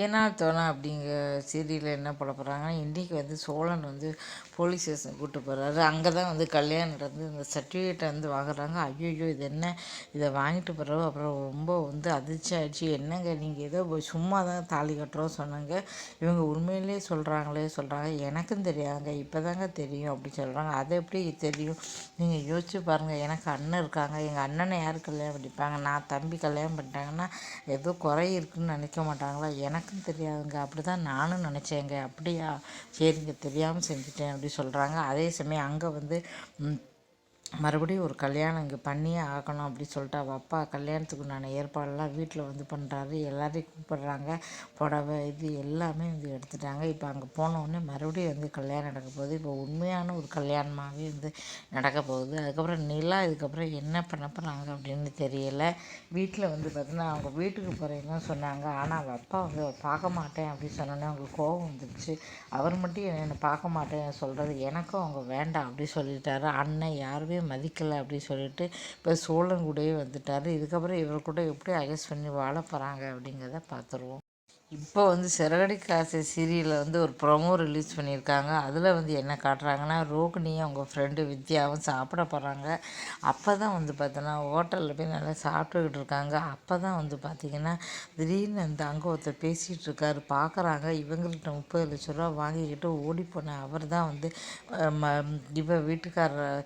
ஏனால் தோணா அப்படிங்கிற சீரியலில் என்ன பண்ண போகிறாங்கன்னா இன்றைக்கி வந்து சோழன் வந்து போலீஸ் ஸ்டேஷன் கூப்பிட்டு போகிறாரு அங்கே தான் வந்து கல்யாணம் நடந்து இந்த சர்டிஃபிகேட்டை வந்து வாங்குறாங்க. ஐயோ இது என்ன? இதை வாங்கிட்டு போகிறோம் அப்புறம் ரொம்ப வந்து அதிர்ச்சி ஆயிடுச்சு. என்னங்க நீங்கள் ஏதோ சும்மா தான் தாலி கட்டுறோம் சொன்னாங்க. இவங்க உண்மையிலே சொல்கிறாங்களே சொல்கிறாங்க எனக்கும் தெரியாதுங்க. இப்போ தாங்க தெரியும் அப்படி சொல்கிறாங்க அதை எப்படி தெரியும்? நீங்கள் யோசிச்சு பாருங்கள் எனக்கு அண்ணன் இருக்காங்க. எங்கள் அண்ணனை யார் கல்யாணம் பண்ணிப்பாங்க? நான் தம்பி கல்யாணம் பண்ணிட்டாங்கன்னா ஏதோ குறை இருக்குன்னு நினைக்க மாட்டாங்களா? எனக்கு எனக்கும் தெரியாதுங்க. அப்படி தான் நானும் நினச்சேங்க. அப்படியா? சரிங்க தெரியாமல் செஞ்சுட்டேன் அப்படி சொல்கிறாங்க அதே சமயம் அங்கே வந்து மறுபடியும் ஒரு கல்யாணம் இங்கே பண்ணியே ஆகணும் அப்படின்னு சொல்லிட்டு அவள் அப்பா கல்யாணத்துக்கு உண்டான ஏற்பாடெல்லாம் வீட்டில் வந்து பண்ணுறாரு எல்லாரையும் கூப்பிடுறாங்க. புடவை இது எல்லாமே வந்து எடுத்துட்டாங்க. இப்போ அங்கே போனோடனே மறுபடியும் வந்து கல்யாணம் நடக்க போகுது. இப்போ உண்மையான ஒரு கல்யாணமாகவே வந்து நடக்க போகுது. அதுக்கப்புறம் நிலா இதுக்கப்புறம் என்ன பண்ண போகிறாங்க அப்படின்னு தெரியலை. வீட்டில் வந்து பார்த்தீங்கன்னா அவங்க வீட்டுக்கு போகிறேன்னு சொன்னாங்க. ஆனால் அவள் அப்பா வந்து பார்க்க மாட்டேன் அப்படின்னு சொன்னோன்னே அவங்களுக்கு கோபம் வந்துடுச்சு அவர் மட்டும் என்னை பார்க்க மாட்டேன் சொல்கிறது எனக்கும் அவங்க வேண்டாம் அப்படி சொல்லிட்டாரு. அண்ணன் யாருமே மதிக்கலை அப்படின்னு சொல்லிட்டு இப்போ சோழன் கூடயே வந்துட்டார். இதுக்கப்புறம் இவர் கூட எப்படி அட்ஜஸ்ட் பண்ணி வாழ போகிறாங்க அப்படிங்கிறத பார்த்துருவோம். இப்போ வந்து சிறகடி காசு சீரியலில் வந்து ஒரு ப்ரொமோ ரிலீஸ் பண்ணியிருக்காங்க. அதில் வந்து என்ன காட்டுறாங்கன்னா ரோகிணியும் அவங்க ஃப்ரெண்டு வித்யாவும் சாப்பிட போகிறாங்க அப்போ தான் வந்து பார்த்தோன்னா ஹோட்டலில் போய் நல்லா சாப்பிட்டுக்கிட்டு இருக்காங்க. அப்போ தான் வந்து பார்த்திங்கன்னா திடீர்னு அந்த அங்கே ஒருத்தர் பேசிகிட்டு இருக்காரு. பார்க்குறாங்க இவங்கள்ட்ட முப்பது லட்ச ரூபா வாங்கிக்கிட்டு ஓடி போன அவர் தான் வந்து ம இவ வீட்டுக்காரர்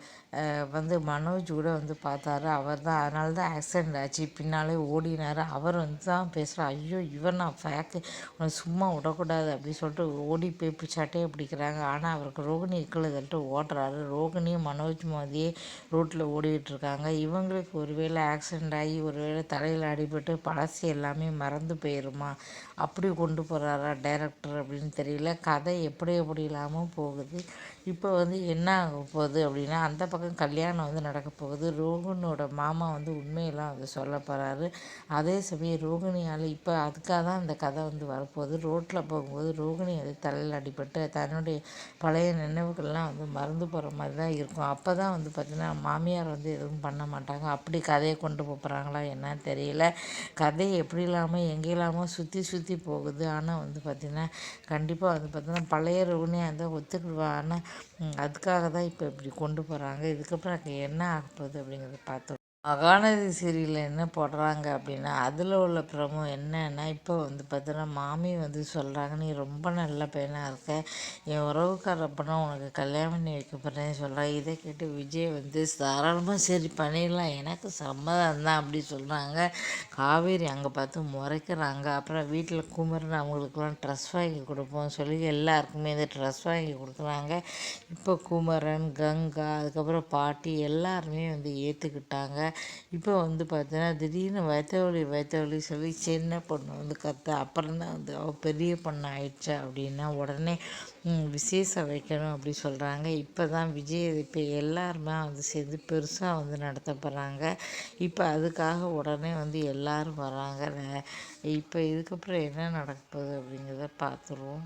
வந்து மனோஜ் கூட வந்து பார்த்தாரு. அவர் தான் அதனால தான் ஆக்சிடெண்ட் ஆச்சு. பின்னாலே ஓடினார். அவர் வந்து தான் பேசுகிறார் ஐயோ இவர் நான் பார்த்து உன்னை சும்மா விடக்கூடாது அப்படின்னு சொல்லிட்டு ஓடி போய் இப்படி சட்டையை பிடிக்கிறாங்க. ஆனால் அவருக்கு ரோகிணி இக்கில் ஓடுறாரு. ஓட்டுறாரு ரோகிணியும் மனோஜ் மோதியே ரோட்டில் ஓடிட்டுருக்காங்க இவங்களுக்கு ஒருவேளை ஆக்சிடெண்ட் ஆகி ஒருவேளை தலையில் அடிபட்டு பழசு எல்லாமே மறந்து போயிருமா? அப்படி கொண்டு போகிறாரா டைரக்டர் அப்படின்னு தெரியல. கதை எப்படி எப்படி இல்லாமல் போகுது. இப்போ வந்து என்ன ஆக போகுது அப்படின்னா அந்த பக்கம் கல்யாணம் வந்து நடக்க போகுது. ரோஹனோட மாமா வந்து உண்மையெல்லாம் வந்து சொல்ல போகிறாரு அதே சமயம் ரோகிணியால் இப்போ அதுக்காக தான் இந்த கதை வந்து வரப்போகுது. ரோட்டில் போகும்போது ரோகிணி வந்து தலையில் அடிபட்டு தன்னுடைய பழைய நினைவுகள்லாம் வந்து மறந்து போகிற மாதிரி தான் இருக்கும். அப்போ தான் வந்து பார்த்திங்கன்னா மாமியார் வந்து எதுவும் பண்ண மாட்டாங்க. அப்படி கதையை கொண்டு போகிறாங்களா என்னன்னு தெரியல. கதை எப்படி இல்லாமல் எங்கே இல்லாமல் சுற்றி சுற்றி போகுது. ஆனால் வந்து பார்த்திங்கன்னா கண்டிப்பாக வந்து பார்த்திங்கன்னா பழைய ரோகிணியாக இருந்தால் ஒத்துக்கிடுவா ஆனால் அதுக்காக தான் இப்போ இப்படி கொண்டு போகிறாங்க இதுக்கப்புறம் என்ன ஆக போகுது அப்படிங்கிறத பார்த்தோம் மகாநதி சீரியலில் என்ன போடுறாங்க அப்படின்னா அதில் உள்ள ப்ரமோ என்னன்னா இப்போ வந்து பார்த்தோன்னா மாமி வந்து சொல்கிறாங்க நீ ரொம்ப நல்ல பையனாக இருக்க. என் உறவுக்கார அப்பனா உனக்கு கல்யாணம் பண்ணி வைக்க போகிறேன்னு சொல்கிறாங்க இதை கேட்டு விஜய் வந்து தாராளமாக சரி பண்ணிடலாம். எனக்கு சம்மதம் தான் அப்படி சொல்கிறாங்க காவேரி அங்கே பார்த்து முறைக்கிறாங்க. அப்புறம் வீட்டில் குமரன் அவங்களுக்குலாம் ட்ரெஸ் வாங்கி கொடுப்போம் சொல்லி எல்லாருக்குமே இந்த ட்ரெஸ் வாங்கி கொடுக்குறாங்க. இப்போ குமரன் கங்கா அதுக்கப்புறம் பாட்டி எல்லாருமே வந்து ஏற்றுக்கிட்டாங்க இப்போ வந்து பார்த்தீங்கன்னா திடீர்னு வயிற்று வலி சொல்லி சின்ன பொண்ணு வந்து கத்த அப்புறம் தான் வந்து அவள் பெரிய பொண்ணு ஆயிடுச்சா அப்படின்னா உடனே விசேஷம் வைக்கணும் அப்படி சொல்கிறாங்க இப்போ தான் விஜய் இப்போ எல்லாருமே வந்து சேர்ந்து பெருசாக வந்து நடத்த போகிறாங்க இப்போ அதுக்காக உடனே வந்து எல்லோரும் வராங்க. இப்போ இதுக்கப்புறம் என்ன நடக்க போகுது அப்படிங்கிறத பார்த்துருவோம்.